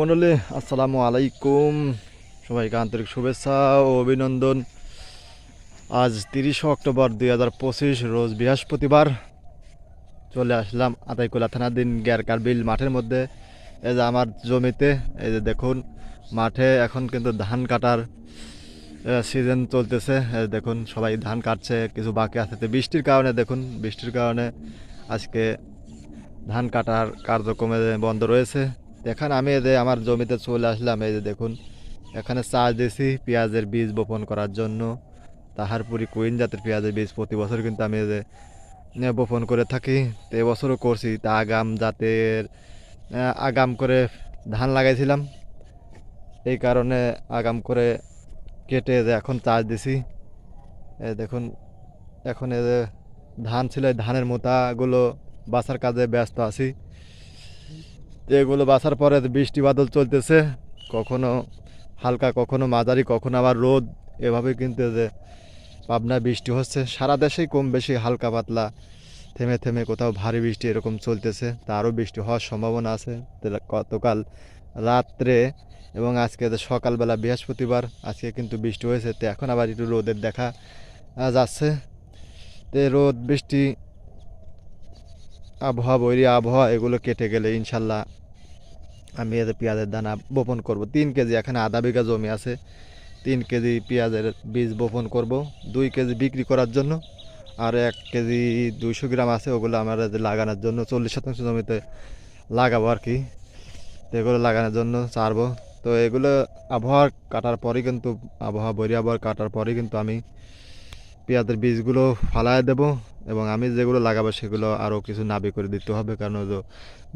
মন্ডলী আসসালামু আলাইকুম। সবাইকে আন্তরিক শুভেচ্ছা ও অভিনন্দন। আজ তিরিশে অক্টোবর দুই হাজার পঁচিশ, রোজ বৃহস্পতিবার। চলে আসলাম আতাইকুলা থানাধীন গ্যারকারবিল মাঠের মধ্যে। এই যে আমার জমিতে, এই যে দেখুন, মাঠে এখন কিন্তু ধান কাটার সিজন চলতেছে। দেখুন, সবাই ধান কাটছে, কিছু বাকি আছে। বৃষ্টির কারণে দেখুন, বৃষ্টির কারণে আজকে ধান কাটার কার্যক্রমে বন্ধ রয়েছে। এখানে আমি যে আমার জমিতে চলে আসলাম, এই যে দেখুন, এখানে চাষ দিয়েছি পেঁয়াজের বীজ বপন করার জন্য। তাহারপুরি কুইন জাতের পেঁয়াজের বীজ প্রতি বছর কিন্তু আমি যে বপন করে থাকি। তো এবছরও করছি, তা আগাম জাতের আগাম করে ধান লাগাইছিলাম। এই কারণে আগাম করে কেটে যে এখন চাষ দিছি। দেখুন, এখন এ ধান ছিল ধানের মোতাগুলো বাসার কাজে ব্যস্ত আছি। তো এগুলো বাছার পরে বৃষ্টি বাদল চলতেছে, কখনো হালকা, কখনো মাঝারি, কখনো আবার রোদ, এভাবে কিন্তু যে পাবনা বৃষ্টি হচ্ছে। সারা দেশেই কম বেশি হালকা পাতলা, থেমে থেমে কোথাও ভারী বৃষ্টি এরকম চলতেছে। তা আরও বৃষ্টি হওয়ার সম্ভাবনা আছে। গতকাল রাত্রে এবং আজকে সকালবেলা বৃহস্পতিবার, আজকে কিন্তু বৃষ্টি হয়েছে। তো এখন আবার একটু রোদের দেখা যাচ্ছে। তো রোদ, বৃষ্টি আবহাওয়া, বৈরী আবহাওয়া, এগুলো কেটে গেলে ইনশাল্লাহ আমি এদের পেঁয়াজের দানা বপন করব। তিন কেজি, এখানে আধা বিঘা জমি আছে। তিন কেজি পেঁয়াজের বীজ বপন করব। দুই কেজি বিক্রি করার জন্য আর এক কেজি দুইশো গ্রাম আছে, ওগুলো আমার লাগানোর জন্য চল্লিশ শতাংশ জমিতে লাগাবো আর কি। এগুলো লাগানোর জন্য ছাড়বো। তো এগুলো আবহাওয়া কাটার পরেই কিন্তু, আবহাওয়া, বৈরী আবহাওয়া কাটার পরেই কিন্তু আমি পেঁয়াজের বীজগুলো ফালায় দেব এবং আমি যেগুলো লাগাবো সেগুলো আরও কিছু নাবি করে দিতে হবে কারণ ওই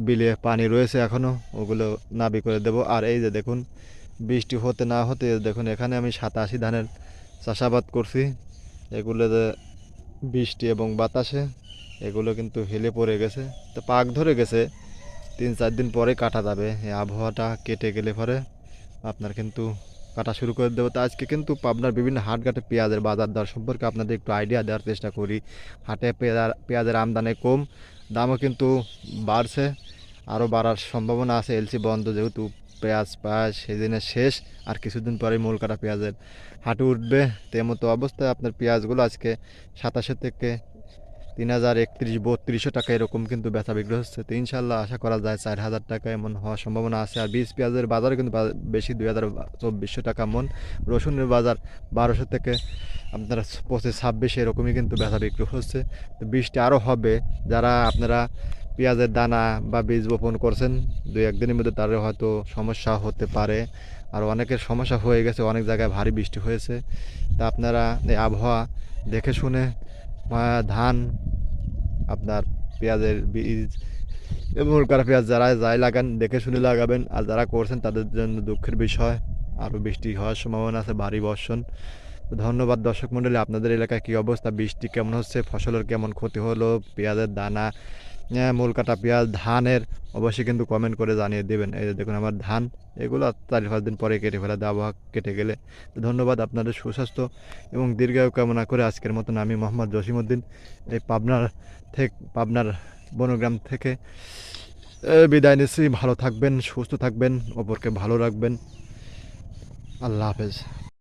বিলে পানি রয়েছে এখনও ওগুলো নাবি করে দেব। আর এই যে দেখুন, বৃষ্টি হতে না হতে দেখুন, এখানে আমি সাতাশি ধানের চাষাবাদ করছি। এগুলো যে বৃষ্টি এবং বাতাসে, এগুলো কিন্তু হেলে পড়ে গেছে। তো পাক ধরে গেছে, তিন চার দিন পরে কাটা যাবে। এই আবহাওয়াটা কেটে গেলে পরে আপনার কিন্তু কাটা শুরু করে দেবো। তো আজকে কিন্তু আপনার বিভিন্ন হাটঘাটে পেঁয়াজের বাজার দর সম্পর্কে আপনাদের একটু আইডিয়া দেওয়ার চেষ্টা করি। হাটে পেঁয়াজ পেঁয়াজের আমদানি কম, দামও কিন্তু বাড়ছে, আরও বাড়ার সম্ভাবনা আছে। এলসি বন্ধ যেহেতু, পেঁয়াজ পাঁচ সেদিনের শেষ, আর কিছুদিন পরে মূল কাটা পেঁয়াজের হাঁটু উঠবে। তেমতো অবস্থায় আপনার পেঁয়াজগুলো আজকে সাতাশে থেকে তিন হাজার একত্রিশ, বত্রিশশো টাকা এরকম কিন্তু ব্যথা বিক্রি হচ্ছে। তো ইনশাল্লাহ আশা করা যায় চার হাজার টাকা এমন হওয়ার সম্ভাবনা আছে। আর বীজ পেঁয়াজের বাজার কিন্তু বেশি দুই হাজার চব্বিশশো টাকা মন। রসুনের বাজার বারোশো থেকে আপনারা পঁচিশ ছাব্বিশ এরকমই কিন্তু ব্যথা বিক্রি হচ্ছে। তো বৃষ্টি আরও হবে। যারা আপনারা পেঁয়াজের দানা বা বীজ বপন করছেন, দুই একদিনের মধ্যে তাদের হয়তো সমস্যা হতে পারে। আর অনেকের সমস্যা হয়ে গেছে, অনেক জায়গায় ভারী বৃষ্টি হয়েছে। তা আপনারা এই আবহাওয়া দেখে শুনে ধান, আপনার পেঁয়াজের বীজ এবং কারা পেঁয়াজ যারা যাই লাগান, দেখে শুনে লাগাবেন। আর যারা করছেন, তাদের জন্য দুঃখের বিষয়। আরও বৃষ্টি হওয়ার সম্ভাবনা আছে, ভারী বর্ষণ। ধন্যবাদ দর্শক মণ্ডলী, আপনাদের এলাকায় কী অবস্থা? বৃষ্টি কেমন হচ্ছে? ফসলের কেমন ক্ষতি হলো? পেঁয়াজের দানা মূল কাটা পেঁয়াজ, ধানের অবশ্যই কিন্তু কমেন্ট করে জানিয়ে দেবেন। এই যে দেখুন আমার ধান, এগুলো চার পাঁচ দিন পরে কেটে ফেলা, দেওয়া কেটে গেলে। ধন্যবাদ আপনাদের সুস্বাস্থ্য এবং দীর্ঘায়ু কামনা করে আজকের মতন আমি মোহাম্মদ জসিমউদ্দিন এই পাবনার থেকে, পাবনার বনগ্রাম থেকে বিদায় নিচ্ছি। ভালো থাকবেন, সুস্থ থাকবেন, অপরকে ভালো রাখবেন। আল্লাহ হাফেজ।